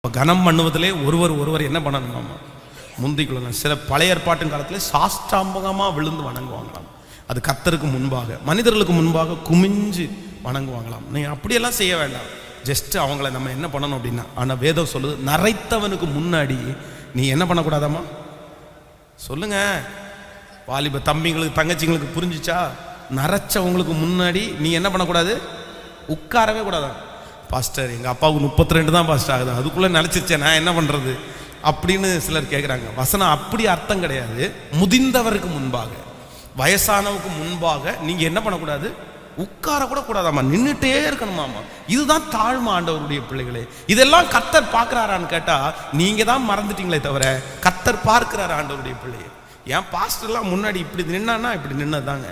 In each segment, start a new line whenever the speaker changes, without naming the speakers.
இப்போ கனம் பண்ணுவதிலே ஒருவர் ஒருவர் என்ன பண்ணணுமாமா முந்திக்கொள்ளணும் சில பழைய ஏற்பாட்டின் காலத்தில் சாஷ்டாம்பகமாக விழுந்து வணங்குவாங்களாம். அது கத்தருக்கு முன்பாக மனிதர்களுக்கு முன்பாக குமிஞ்சு வணங்குவாங்களாம். நீ அப்படியெல்லாம் செய்ய வேண்டாம். ஜஸ்ட் அவங்கள நம்ம என்ன பண்ணணும் அப்படின்னா ஆனால் வேதம் சொல்லுது நரைத்தவனுக்கு முன்னாடி நீ என்ன பண்ணக்கூடாதாம்மா? சொல்லுங்க. வாலிப தம்பிங்களுக்கு தங்கச்சிங்களுக்கு புரிஞ்சுச்சா? நரைச்சவங்களுக்கு முன்னாடி நீ என்ன பண்ணக்கூடாது? உட்காரவே கூடாதான் பாஸ்டர் எங்கள் அப்பாவுக்கு முப்பத்தி ரெண்டு தான் பாஸ்டர் ஆகுது. அதுக்குள்ளே நினச்சிச்சேன் நான் என்ன பண்ணுறது அப்படின்னு சிலர் கேட்குறாங்க வசனம் அப்படி அர்த்தம் கிடையாது. முதிர்ந்தவருக்கு முன்பாக வயசானவுக்கு முன்பாக நீங்கள் என்ன பண்ணக்கூடாது? உட்கார கூட கூடாதாம்மா. நின்றுட்டே இருக்கணுமாம்மா. இதுதான் தாழ்மை ஆண்டவருடைய பிள்ளைகளே. இதெல்லாம் கத்தர் பார்க்குறாரான்னு கேட்டால் நீங்கள் தான் மறந்துட்டீங்களே தவிர கத்தர் பார்க்குறாரு ஆண்டவருடைய பிள்ளையை. ஏன் பாஸ்டர்லாம் முன்னாடி இப்படி நின்னான்னா இப்படி நின்னதாங்க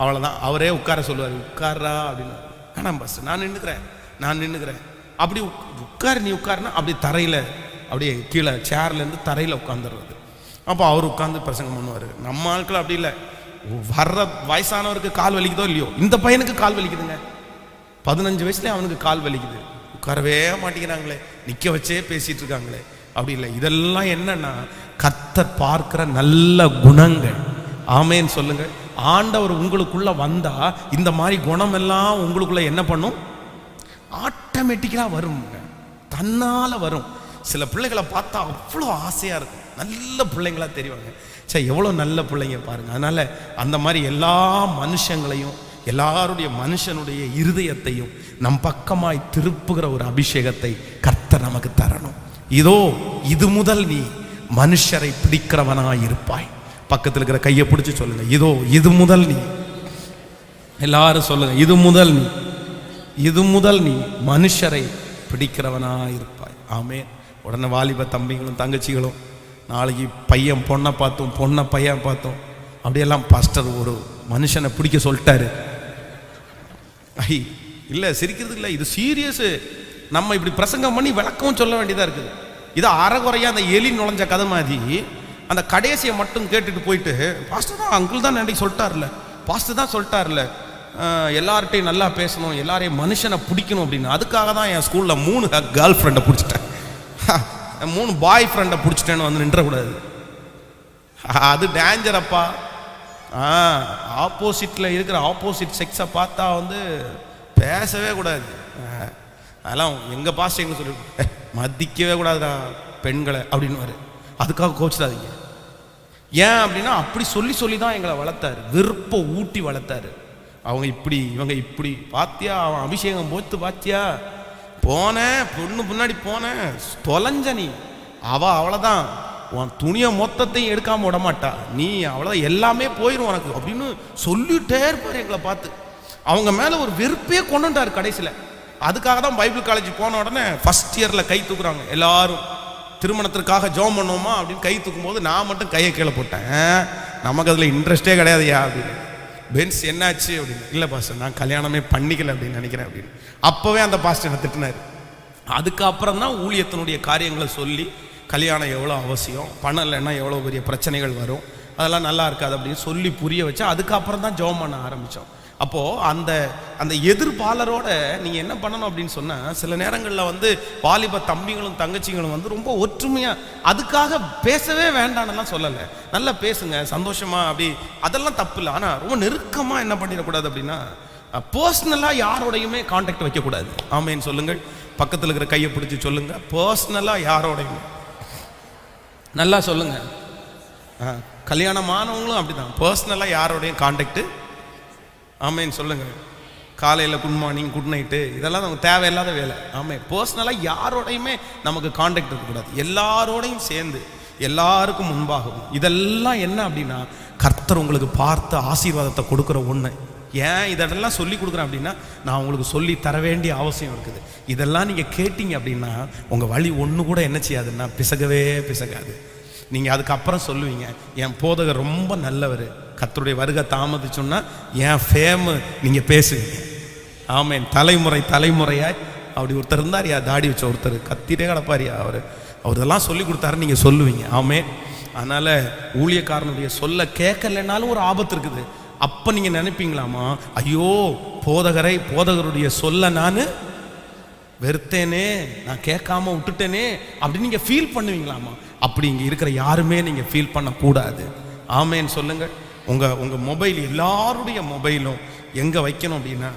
அவ்வளோதான் அவரே உட்கார சொல்லுவார். உட்கார்றா அப்படின்னு. ஆனால் பாஸ்டர் நான் நின்றுக்கிறேன் நான் நின்றுக்கிறேன் அப்படி உக்- உட்காரு நீ உட்காருனா அப்படி தரையில் அப்படியே கீழே சேர்லேருந்து தரையில் உட்காந்துடுறது அப்போ அவர் உட்காந்து பிரசங்கம் பண்ணுவார். நம்ம ஆட்கள் அப்படி இல்லை. வர்ற வயசானவருக்கு கால் வலிக்குதோ இல்லையோ? இந்த பையனுக்கு கால் வலிக்குதுங்க. பதினஞ்சு வயசுலேயே அவனுக்கு கால் வலிக்குது. உட்காரவே மாட்டேங்கிறாங்களே. நிற்க வச்சே பேசிகிட்டு இருக்காங்களே. அப்படி இல்லை. இதெல்லாம் என்னன்னா கத்தர் பார்க்கிற நல்ல குணங்கள். ஆமேன்னு சொல்லுங்கள் ஆண்டவர் உங்களுக்குள்ளே வந்தால் இந்த மாதிரி குணமெல்லாம் உங்களுக்குள்ளே என்ன பண்ணும்? ஆட்டோமேட்டிக்கலாக வருங்க தன்னால் வரும். சில பிள்ளைகளை பார்த்தா அவ்வளோ ஆசையா இருக்கும். நல்ல பிள்ளைங்களா தெரிவாங்க. சரி எவ்வளோ நல்ல பிள்ளைங்க பாருங்க. அதனால அந்த மாதிரி எல்லா மனுஷங்களையும் எல்லாருடைய மனுஷனுடைய இருதயத்தையும் நம் பக்கமாய் திருப்புகிற ஒரு அபிஷேகத்தை கர்த்தர் நமக்கு தரணும். இதோ இது முதல் நீ மனுஷரை பிடிக்கிறவனாய் இருப்பாய். பக்கத்தில் இருக்கிற கையை பிடிச்சி சொல்லுங்க. இதோ இது முதல் நீ. எல்லாரும் சொல்லுங்க. இது முதல் நீ. இது முதல் நீ மனுஷரை பிடிக்கிறவனா இருப்பாய் ஆமே உடனே வாலிப தம்பிங்களும் தங்கச்சிகளும் நாளைக்கு பையன் பொண்ணை பார்த்தோம் பொண்ணை பையன் பார்த்தோம். அப்படியெல்லாம் பாஸ்டர் ஒரு மனுஷனை பிடிக்க சொல்லிட்டாரு. ஐ இல்லை சிரிக்கிறது இல்லை. இது சீரியஸு நம்ம இப்படி பிரசங்கம் பண்ணி விளக்கம் சொல்ல வேண்டியதாக இருக்குது. இது அறகுறையாக அந்த எலி நுழைஞ்ச கதை மாதிரி அந்த கடைசியை மட்டும் கேட்டுட்டு போயிட்டு பாஸ்டர் தான் அங்கிள் தான் நினைக்க சொல்லிட்டார்ல பாஸ்டர் தான் சொல்லிட்டார்ல எல்லார்ட்டையும் நல்லா பேசணும் எல்லாரையும் மனுஷனை பிடிக்கணும் அப்படின்னு. அதுக்காக தான் என் ஸ்கூலில் மூணு கேர்ள் ஃப்ரெண்டை பிடிச்சிட்டேன். மூணு பாய் ஃப்ரெண்டை பிடிச்சிட்டேன்னு வந்து நின்றக்கூடாது. அது டேஞ்சர் அப்பா. ஆ ஆப்போசிட்டில் இருக்கிற ஆப்போசிட் செக்ஸை பார்த்தா வந்து பேசவே கூடாது. அதெல்லாம் எங்கள் பாஸ்ட் எங்க சொல்லி மதிக்கவே கூடாதுடா பெண்களை அப்படின்னு அதுக்காக கோச்சிடாதீங்க ஏன் அப்படின்னா அப்படி சொல்லி சொல்லி தான் எங்களை வளர்த்தாரு. விருப்பம் ஊட்டி வளர்த்தாரு. அவங்க இப்படி இவங்க இப்படி. பாத்தியா? அவன் அபிஷேகம் போத்து பாத்தியா? போனேன் பொண்ணு முன்னாடி போனேன் தொலைஞ்ச நீ. அவள் அவ்வளோதான் உன் துணியை மொத்தத்தையும் எடுக்காமல் விட மாட்டா நீ அவ்வளோதான் எல்லாமே போயிடும் உனக்கு அப்படின்னு சொல்லிட்டே இருப்பார் எங்களை பார்த்து. அவங்க மேலே ஒரு வெறுப்பே கொண்டுட்டார் கடைசியில். அதுக்காக தான் பைபிள் காலேஜ் போன உடனே ஃபர்ஸ்ட் இயரில் கை தூக்குறாங்க எல்லாரும். திருமணத்திற்காக ஜோம் பண்ணுவோமா அப்படின்னு கை தூக்கும் போது நான் மட்டும் கையை கீழே போட்டேன். நமக்கு அதில் இன்ட்ரெஸ்டே கிடையாதுயா அப்படின்னு. பென்ஸ் என்னாச்சு அப்படின்னு. இல்லை பாஸ்டர் நான் கல்யாணமே பண்ணிக்கல அப்படின்னு நினைக்கிறேன் அப்படின்னு. அப்போவே அந்த பாஸ்டர் என்ன திட்டினார். அதுக்கப்புறம் தான் ஊழியத்தினுடைய காரியங்களை சொல்லி கல்யாணம் எவ்வளோ அவசியம் பணம் இல்லைன்னா எவ்வளோ பெரிய பிரச்சனைகள் வரும் அதெல்லாம் நல்லா இருக்காது அப்படின்னு சொல்லி புரிய வச்சு அதுக்கப்புறம் தான் ஜெபம் பண்ண ஆரம்பித்தோம் அப்போது அந்த அந்த எதிர்பாலரோட நீங்கள் என்ன பண்ணணும் அப்படின்னு சொன்னால் சில நேரங்களில் வந்து வாலிப தம்பிகளும் தங்கச்சிங்களும் வந்து ரொம்ப ஒற்றுமையாக அதுக்காக பேசவே வேண்டாம்னுலாம் சொல்லலை. நல்லா பேசுங்க சந்தோஷமாக அப்படி அதெல்லாம் தப்பு இல்லை. ஆனால் ரொம்ப நெருக்கமாக என்ன பண்ணிடக்கூடாது அப்படின்னா பர்சனலாக யாரோடையுமே காண்டாக்ட் வைக்கக்கூடாது. ஆமேன்னு சொல்லுங்கள். பக்கத்தில் இருக்கிற கையை பிடிச்சி சொல்லுங்கள் பர்சனலாக யாரோடையுமே. நல்லா சொல்லுங்கள் ஆ, கல்யாணமானவங்களும் அப்படிதான். பர்சனலாக யாரோடையும் காண்டாக்டு ஆமேன்னு சொல்லுங்கள் காலையில் குட் மார்னிங் குட் நைட்டு இதெல்லாம் நமக்கு தேவையில்லாத வேலை. ஆமை பர்சனலாக யாரோடையுமே நமக்கு காண்டாக்ட் இருக்கக்கூடாது. எல்லாரோடையும் சேர்ந்து எல்லாருக்கும் முன்பாகவும். இதெல்லாம் என்ன அப்படின்னா கர்த்தர் உங்களுக்கு பார்த்து ஆசீர்வாதத்தை கொடுக்குற ஒன்று ஏன் இதெல்லாம் சொல்லி கொடுக்குறேன் அப்படின்னா நான் உங்களுக்கு சொல்லி தர வேண்டிய அவசியம் இருக்குது. இதெல்லாம் நீங்கள் கேட்டீங்க அப்படின்னா உங்கள் வழி ஒன்று கூட என்ன செய்யாதுன்னா பிசகவே பிசகாது. நீங்கள் அதுக்கப்புறம் சொல்லுவீங்க என் போதகர் ரொம்ப நல்லவர். கத்தருடைய வருகை தாமதிச்சோன்னா என் ஃபேமு நீங்கள் பேசுவீங்க. ஆமேன். தலைமுறை தலைமுறையாய் அப்படி ஒருத்தர் இருந்தார் யா தாடி வச்ச ஒருத்தர் கத்திட்டே கிடப்பாரியா அவர். அவர் இதெல்லாம் சொல்லி கொடுத்தாரு நீங்கள் சொல்லுவீங்க. ஆமே அதனால் ஊழியக்காரனுடைய சொல்ல கேட்கலைனாலும் ஒரு ஆபத்து இருக்குது. அப்போ நீங்கள் நினைப்பீங்களாமா ஐயோ போதகரை போதகருடைய சொல்ல நான் வெறுத்தேனே நான் கேட்காம விட்டுட்டேனே அப்படின்னு நீங்கள் ஃபீல் பண்ணுவீங்களாமா அப்படி இங்கே இருக்கிற யாருமே நீங்கள் ஃபீல் பண்ணக்கூடாது. ஆமேன்னு சொல்லுங்கள். உங்கள் உங்கள் மொபைல் எல்லாருடைய மொபைலும் எங்கே வைக்கணும் அப்படின்னா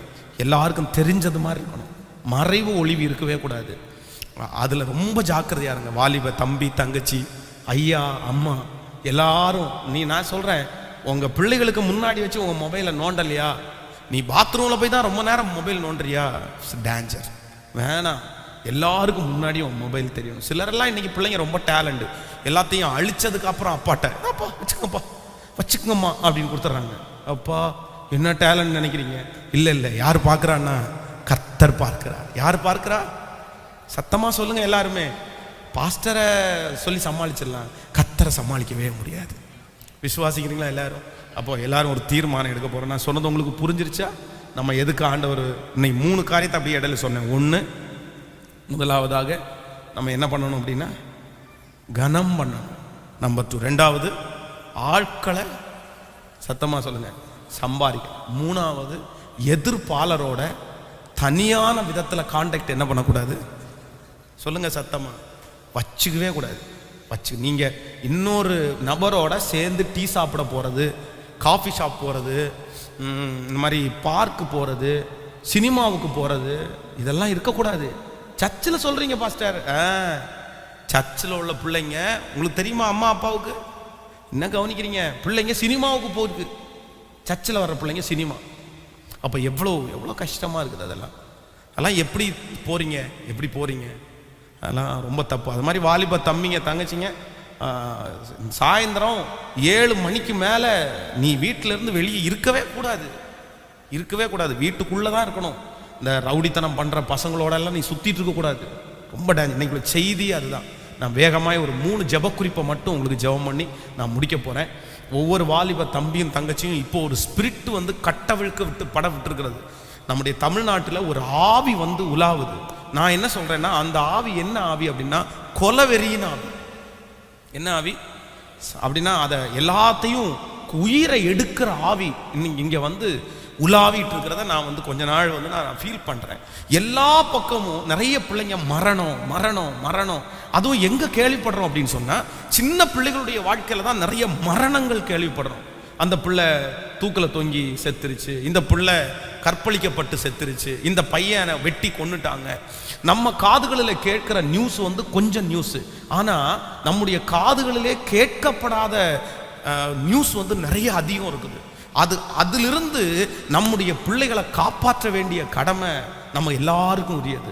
எல்லாருக்கும் தெரிஞ்சது மாதிரி இருக்கணும். மறைவு ஒளிவு இருக்கவே கூடாது. அதில் ரொம்ப ஜாக்கிரதையா இருங்க. வாலிப தம்பி தங்கச்சி ஐயா அம்மா எல்லாரும் நீ நான் சொல்கிறேன் உங்கள் பிள்ளைகளுக்கு முன்னாடி வச்சு உங்கள் மொபைலை நோண்டலையா? நீ பாத்ரூமில் போய் தான் ரொம்ப நேரம் மொபைல் நோண்டுறியா? டேஞ்சர் வேணாம். எல்லாருக்கும் முன்னாடியும் உன் மொபைல் தெரியணும். சிலரெல்லாம் இன்னைக்கு பிள்ளைங்க ரொம்ப டேலண்ட் எல்லாத்தையும் அழிச்சதுக்கு அப்புறம் அப்பாட்ட அப்பா வச்சுக்கோப்பா வச்சுக்கோங்கம்மா அப்படின்னு கொடுத்துட்றாங்க. அப்பா என்ன டேலண்ட் நினைக்கிறீங்க? இல்லை இல்லை யார் பார்க்குறான்னா கர்த்தர் பார்க்கிறார். யார் பார்க்குறா? சத்தமாக சொல்லுங்கள் எல்லாருமே. பாஸ்டரை சொல்லி சமாளிச்சிடலாம். கத்தரை சமாளிக்கவே முடியாது. விசுவாசிக்கிறீங்களா எல்லாரும்? அப்போ எல்லாரும் ஒரு தீர்மானம் எடுக்க போகிறோம் நான் சொன்னது உங்களுக்கு புரிஞ்சிருச்சா? நம்ம எதுக்கு ஆண்டவர் இன்னைக்கு மூணு காரியத்தை அப்படியே இடையில சொன்னேன். ஒன்று முதலாவதாக நம்ம என்ன பண்ணணும் அப்படின்னா கனம் பண்ணணும். நம்பர் டூ ரெண்டாவது ஆட்களை சத்தமாக சொல்லுங்கள் சம்பாதிக்க. மூணாவது எதிர்ப்பாளரோட தனியான விதத்தில் காண்டாக்ட் என்ன பண்ணக்கூடாது? சொல்லுங்கள் சத்தமாக வச்சுக்கவே கூடாது. வச்சு நீங்கள் இன்னொரு நபரோட சேர்ந்து டீ சாப்பிட போகிறது காஃபி ஷாப் போகிறது இந்த மாதிரி பார்க்கு போகிறது சினிமாவுக்கு போகிறது இதெல்லாம் இருக்கக்கூடாது. சர்ச்சில் சொல்கிறீங்க பாஸ்டர். ஆ சர்ச்சில் உள்ள பிள்ளைங்க உங்களுக்கு தெரியுமா அம்மா அப்பாவுக்கு? என்ன கவனிக்கிறீங்க? பிள்ளைங்க சினிமாவுக்கு போகுது. சர்ச்சில் வர்ற பிள்ளைங்க சினிமா. அப்போ எவ்வளோ எவ்வளோ கஷ்டமாக இருக்குது அதெல்லாம். அதெல்லாம் எப்படி போகிறீங்க எப்படி போகிறீங்க அதெல்லாம் ரொம்ப தப்பு. அது மாதிரி வாலிப தம்பிங்க தங்கச்சிங்க சாயந்தரம் ஏழு மணிக்கு மேலே நீ வீட்டிலேருந்து வெளியே இருக்கவே கூடாது. இருக்கவே கூடாது. வீட்டுக்குள்ளே தான் இருக்கணும். இந்த ரவுடித்தனம் பண்ணுற பசங்களோட எல்லாம் நீ சுற்றிட்டு இருக்கக்கூடாது ரொம்ப டேஞ்சர் இன்னைக்குள்ள செய்தி அதுதான். நான் வேகமாக ஒரு மூணு ஜெபக்குறிப்பை மட்டும் உங்களுக்கு ஜெபம் பண்ணி நான் முடிக்க போகிறேன் ஒவ்வொரு வாலிப தம்பியும் தங்கச்சியும் இப்போ ஒரு ஸ்பிரிட் வந்து கட்டவிழ்க்க விட்டு பட விட்டுருக்கிறது. நம்முடைய தமிழ்நாட்டில் ஒரு ஆவி வந்து உலாவுது. நான் என்ன சொல்கிறேன்னா அந்த ஆவி என்ன ஆவி அப்படின்னா கொலவெறியின் ஆவி. என்ன ஆவி? அப்படின்னா அதை எல்லாத்தையும் உயிரை எடுக்கிற ஆவி. இன்னைக்கு இங்கே வந்து உலாவிட்டு இருக்கிறத நான் வந்து கொஞ்ச நாள் வந்து நான் ஃபீல் பண்ணுறேன் எல்லா பக்கமும் நிறைய பிள்ளைங்க மரணம் மரணம் மரணம். அதுவும் எங்கே கேள்விப்படுறோம் அப்படின்னு சொன்னால் சின்ன பிள்ளைகளுடைய வாழ்க்கையில் தான் நிறைய மரணங்கள் கேள்விப்படுறோம். அந்த பிள்ளை தூக்கில் தொங்கி செத்துருச்சு இந்த பிள்ளை கற்பழிக்கப்பட்டு செத்துருச்சு இந்த பையனை வெட்டி கொன்னுட்டாங்க. நம்ம காதுகளில் கேட்குற நியூஸ் வந்து கொஞ்சம் நியூஸு ஆனால் நம்முடைய காதுகளிலே கேட்கப்படாத நியூஸ் வந்து நிறைய அதிகம் இருக்குது. அது அதிலிருந்து நம்முடைய பிள்ளைகளை காப்பாற்ற வேண்டிய கடமை நம்ம எல்லாருக்கும் உரியது.